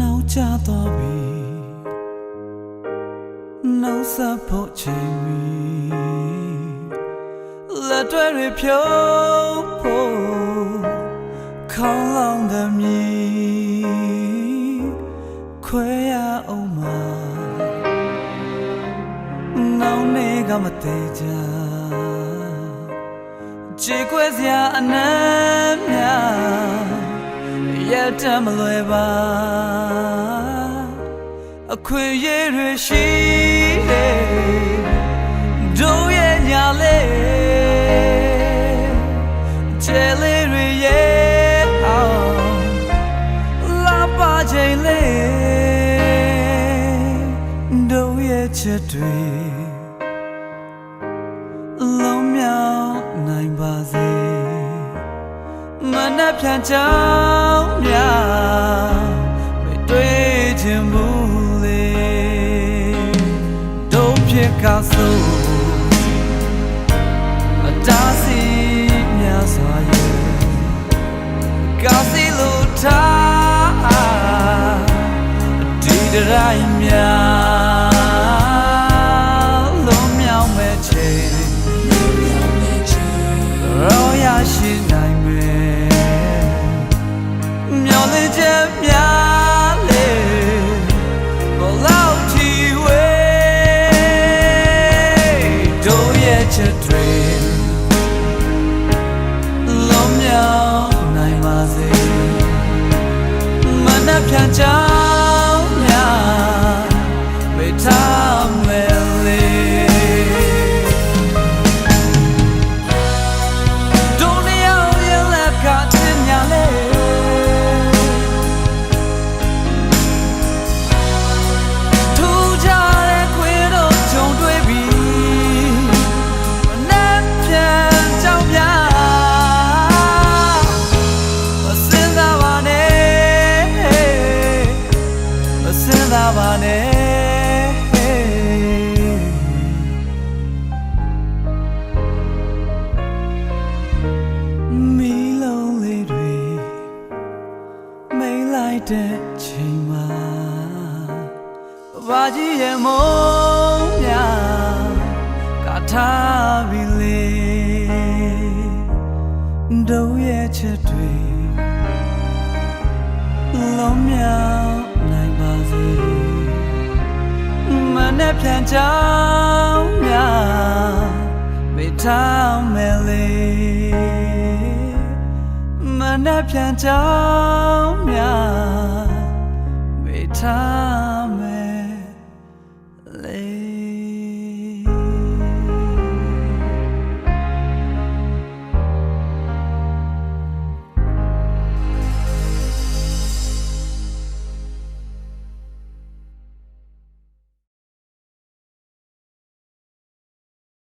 နောက်ကျသွားပြီနောက်ဆက်ဖို့ချိန်မီလက်တွေရဖြုတ်ဖို့ခေါင်းလောင်းသည်မြည်ခွဲရအောင်မနောက်နေကမတေးကြကြေကွဲစရာအနမ်းများ ရဲ့တမ်းမလွယ်ပါအခွင့်အရေးတွေရှိတယ်တို့ရဲ့ညာလေးကျဲလေးတွေရဲ့အောင်လာပါချိန်လေးတို့ရဲ့ချက်တွေလုံးမြောက်နိုင်ပါစေမနှက်ဖြန်ချော ကဆိုအတားစီများစွာရဲ့ကာစီလိုထားဒီတရိုင်းများ ရဲ့ချက်တွေလုံးမြောက်နိုင်ပါစေမနှက်ဖြန်ချော တဲ့ချိန်မှာဘာကြီးရဲ့မုန်းများကထားပြီလေတို့ရဲ့ချက်တွေလုံးမြောက်နိုင်ပါစေမနဲ့ပြန်ချောင်းများမေထားမယ်လေ နှက်ပြန်ကြောင်းများမေထားမယ်လေ